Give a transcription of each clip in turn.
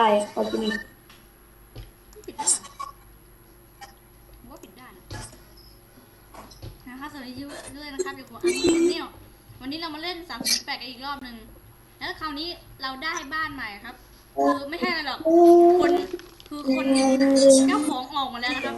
ได้ขอกินอีกผมว่าปิดได้นะนะคะสวัสดีด้วยนะครับอยู่กับอันนี้เนี่ยวันนี้เรามาเล่น3 8กันอีกรอบหนึ่งแล้วคราวนี้เราได้บ้านใหม่ครับ คือไม่ใช่อะไรหรอกคนคือคนเจ้าของออกมาแล้วนะครับ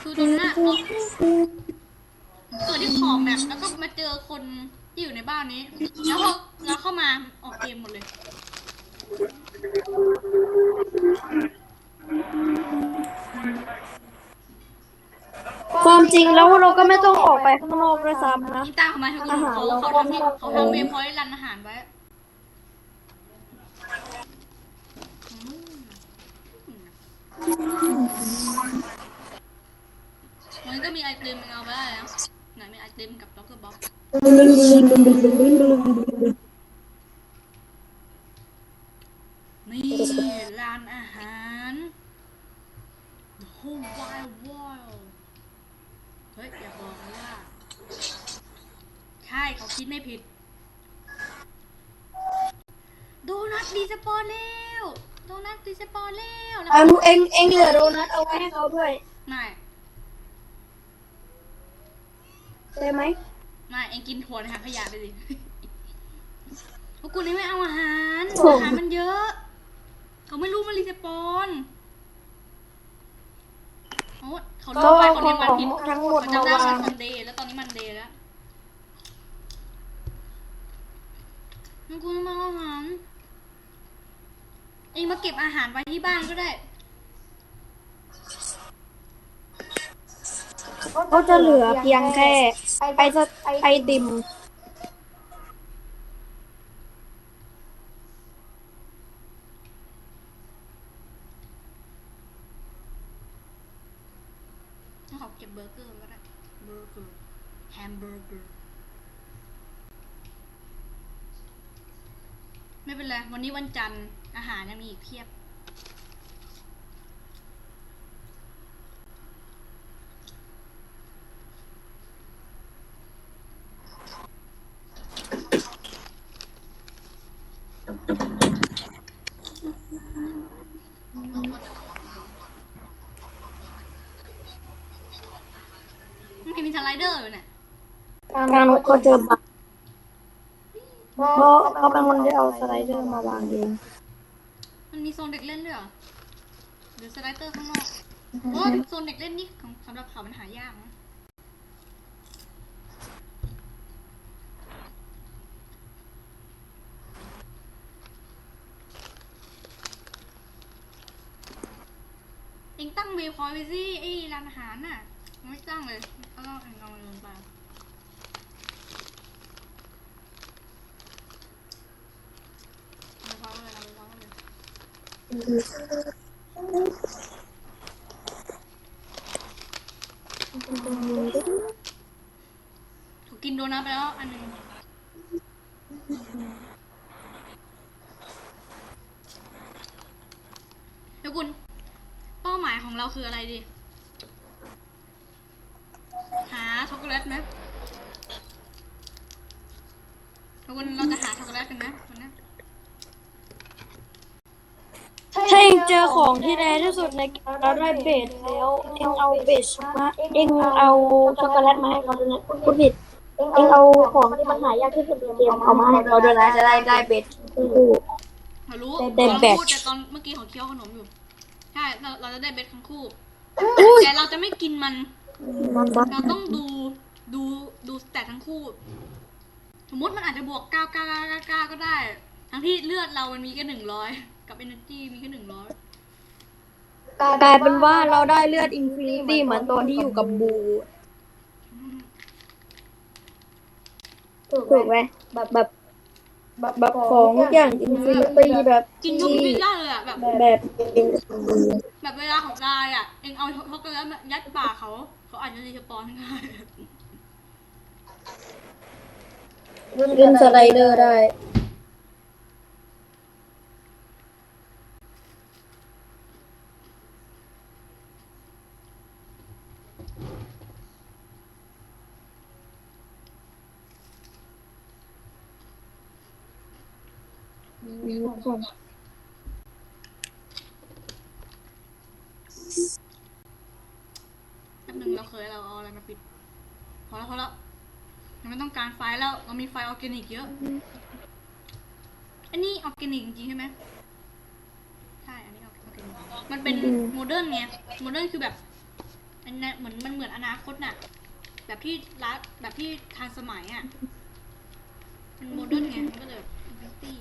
คือตรงหน้าเขาเกิดที่ขอบแบบแล้วก็มาเจอคนที่อยู่ในบ้านนี้ แล้วพอแล้วเข้ามาออกเกมหมดเลย ความจริงแล้วเราก็ไม่ต้องออกไปข้างนอกด้วยซ้ำนะอีตาเขามาเขาอาหารเขาเราเขาก็ทำที่ไม่เขาทำเวฟพอยต์รันอาหารไว้อืมวันนี้ก็มีไอติมเอาไปได้แล้ว ไหนมีไอติมกับด็อกเตอร์บ็อกนี่ร้านอาหาร The whole wide world เฮ้ย อย่าบอกนะว่า ใช่เขาคิดไม่ผิด โดนัทดีสปอนแล้วโดนัทดีสปอนแล้วแล้วเอาเองเองเหลือโดนัทเอาไว้ให้เขาด้วย ไม่ ได้ไหมไม่เองกินถั่วในถังขยะไปสิพวกกูนี่ไม่เอาอาหารอาหารมันเยอะ เขาไม่รู้มันรีสปอนโอ้เขาลืเขามไปเอาเขาขเรีอยงนวันผิดทั้งหมดเขามาจำได้วาว่างซันเดย์แล้วตอนนี้มันเดย์แล้วมันกูไม่เอาอาหารเองมาเก็บอาหารไว้ที่บ้านก็ได้ เขาจะเหลือเพียงแค่ไอศไอติมถ้าเขาเก็บเบอร์เกอร์ก็ได้เบอร์เกอร์แฮมเบอร์เกอร์ไม่เป็นไรวันนี้วันจันทร์อาหารยังมีอีกเพียบ ไม่มีสไลเดอร์เลยเนี่ยทางเขาเจอบักเพราะเขาเป็นคนที่เอาสไลเดอร์มาวางเองมันมีโซนเด็กเล่นด้วยเหรอหรือสไลเดอร์ข้างนอกโอ้โซนเด็กเล่นนี่ของสำหรับเขามันหายากนะ เองตั้งเวพอยต์ไว้สิไอ้ร้านอาหารน่ะ ไม่ตั้งเลยแล้วก็เองเอานลงเอาเวพอยต์ไว้เลยเอาเวพอยต์ไว้เลยถูกกินโดนัทไปแล้วอันหนึ่งเดี๋ยวคุณ ของเราคืออะไรดี หาช็อกโกแลตไหมเดี๋ยวคุณเราจะหาช็อกโกแลตกันนะวันนี้ถ้าเองเจอของที่แรที่สุดในเราได้เบสแล้วเองเอาเบสมาเองเอาช็อกโกแลตมาให้เขาด้วยนะคุณผิดเองเอาของที่มันหายากที่สุดในเกมเอามาให้เขาด้วยนะจะได้ได้เบสคู่เรารู้เต็มเราแบต พูดแต่ตอนเมื่อกี้เขาเคี้ยวขนมอยู่ ใช่เราเราจะได้เบ็ดทั้งคู่อุ้ยแต่เราจะไม่กินมัน มันบักเราต้องดูดูดูแต่ทั้งคู่ สมมติมันอาจจะบวกเก้าเก้าเก้าเก้าเก้าก็ได้ ทั้งที่เลือดเรามันมีแค่หนึ่งร้อยกับเอเนอร์จีมีแค่หนึ่งร้อยกลายเป็นว่าเราได้เลือดอินฟินิตี้เหมือนตอนที่อยู่กับบูถูกไหมแบบแบบ แบบของทุกอย่างอินฟินิตี้แบบกินทุกที่ได้เลยอะแบบ แบบแบบเวลาของกายอะเองเอาช็อกโกแลตมายัดปากเขา เขาอาจจะรีสปอนง่ายขึ้นสไลเดอร์ได้ แป๊บนึงเราเคยเราเอาอะไรมาปิด พอแล้วพอแล้วเราไม่ต้องการไฟล์แล้วเรามีไฟล์ออร์แกนิกเยอะ อันนี้ออร์แกนิกจริงๆใช่ไหมใช่อันนี้ออร์แกนิกมันเป็นโมเดิร์นไงโมเดิร์นคือแบบอันนั้นเหมือนมันเหมือนอนาคตน่ะ แบบที่รัดแบบที่ทันสมัยอะมันโมเดิร์นไงมันก็เลยแบบอินตี้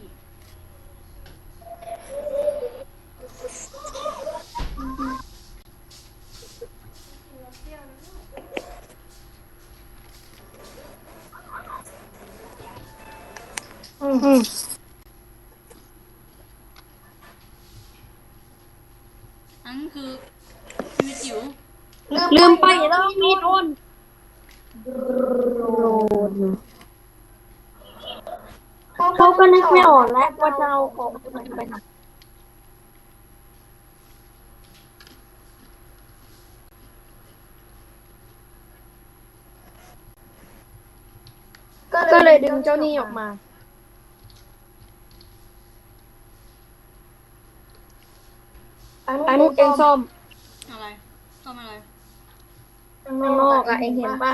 อันนั้นคือชีวิตจิ๋วลืมไปแล้วมีโดนเขาก็นึกไม่ออกแล้วว่าจะเอาของไปไหนก็เลยดึงเจ้าหนี้ออกมา อันนู้นเองซ่อมอะไรซ่อมอะไรข้างนอกอะเองเห็นปะ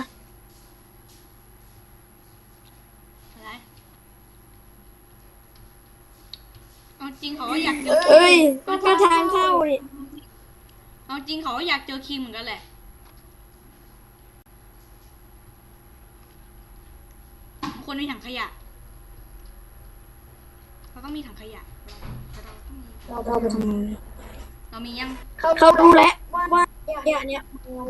อะไรเอาจริงเขาก็อยากเจอเอ้ยก็ทางเข้าดิเอาจริงเขาก็อยากเจอคิมเหมือนกันแหละคนมีถังขยะเราต้องมีถังขยะเราเราต้องมีเราไปทำไม เรามียัง เขารู้แล้วว่าเนี่ยเนี่ย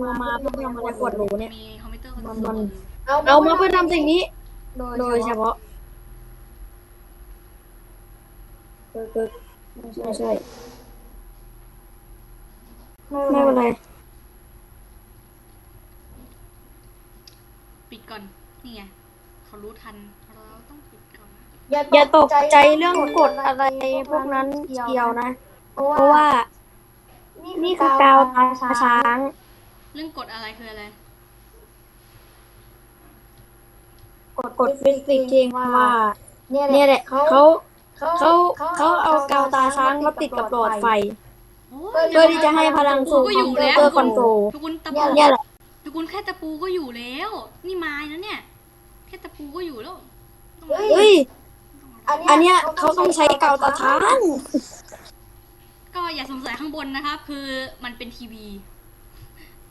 มามาเพื่อทำอะไรขวดโหลเนี่ย มีคอมพิวเตอร์คอนมันโทรมันลเอามาเพื่อทำสิ่งนี้ โดยเฉพาะเออเออไม่ใช่ไม่เป็นไร ปิดก่อน นี่ไง เขารู้ทัน เราต้องปิดก่อน อย่าตกใจเรื่องกฎอะไรพวกนั้นเกี่ยวนะ เพราะว่า นี่คือกาวตาช้าง เรื่องกฎอะไรคืออะไรกฎกฎฟิสิกส์จริงว่าเนี่ยแหละเขาเขาเขาเอากาวตาช้างมาติดกับหลอดไฟ เพื่อที่จะให้พลังสู่ก็คออมยู่พิวแล้วเตอร์คอนโทรลทุกคนตะปูเนี่ยแหละทุกคนแค่ตะปูก็อยู่แล้ว นี่ไม้นะเนี่ย แค่ตะปูก็อยู่แล้วต้องเฮ้ยอันเนี้ยเขาต้องใช้กาวตาช้าง ก็อย่าสงสัยข้างบนนะครับ คือมันเป็นทีวี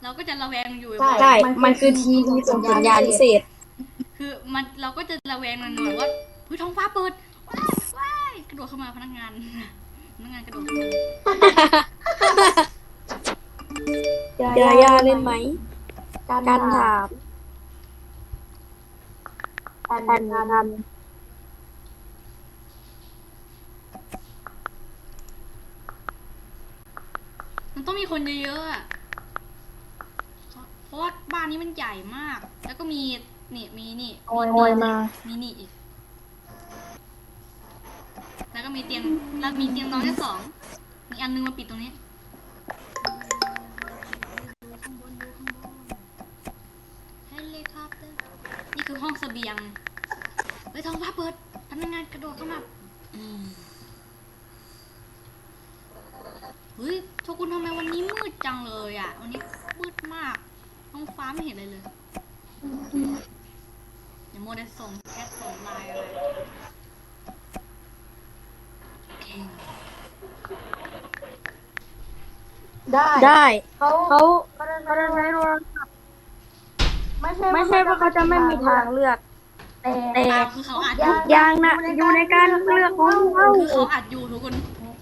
เราก็จะระแวงอยู่ใช่ ใช่ มันคือทีวีส่งสัญญาณพิเศษ คือมันเราก็จะระแวงหน่อยๆว่าเฮ้ยท้องฟ้าเปิดว้ายว้ายกระโดดเข้ามาพนักงานพนักงานกระโดดเข้ามายาย่าเล่นไหม การถาม การท มันต้องมีคนเยอะๆอะเพราะว่าบ้านนี้มันใหญ่มาก แล้วก็มีนี่มีนี่ำโอยโอยมา มีนี่อีก แล้วก็มีเตียงแล้วมีเตียงนอนแค่สองมีอันนึงมาปิดตรงนี้ เฮลิคอปเตอร์ นี่คือห้องเสบียงเฮ้ยท้องฟ้าเปิดพนักงานกระโดดเข้ามาอืมเฮ้ยทุก คนทำไมวันนี้มืดจังเลยอะ วันนี้มืดมากท้องฟ้าไม่เห็นอะไรเลยอย่าโมวแต่ส่งแชทส่งไลน์อะไรโอเคได้ได้เขาเขาเขาจะเขาจะใช้โทรศัพท์ไม่ใช่ไม่ใช่ว่าเขาจะไม่มีทางเลือก แต่แต่อ้าวคือเขาอัดอยู่ยางนะอยู่ในการเลือกของเขาคือเขาอัดอยู่ทุกคน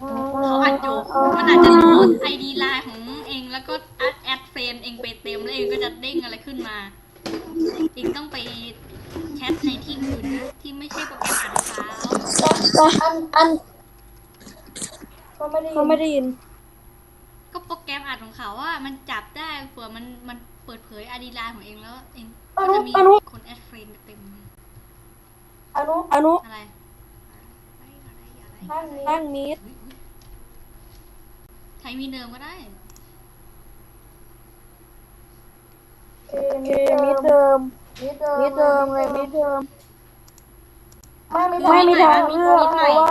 เขาอัดอยู่มันอาจจะรู้ไอดีไลน์ของเองแล้วก็แอดแอดเฟรนเองไปเต็มแล้วเองก็จะเด้งอะไรขึ้นมาเองต้องไปแชทในที่อื่นนะที่ไม่ใช่โปรแกรมอ่านของเขาอันอันเขาไม่ได้ยิน ก็โปรแกรมอัดของเขาว่ามันจับได้เผื่อมันมันเปิดเผยไอดีไลน์ของเองแล้วเองก็จะมีอนุคนแอดเฟรนเต็มอนุอนุอะไรอะไรอะไรอะไรท่านนี้ตั้งมีด ใช้มีเดิมก็ได้คือเคมีเดิมมีเดิมมีเดิมเลยมีเดิม ไม่มีไม่มีทางเลือกมีใหม่เพราะว่า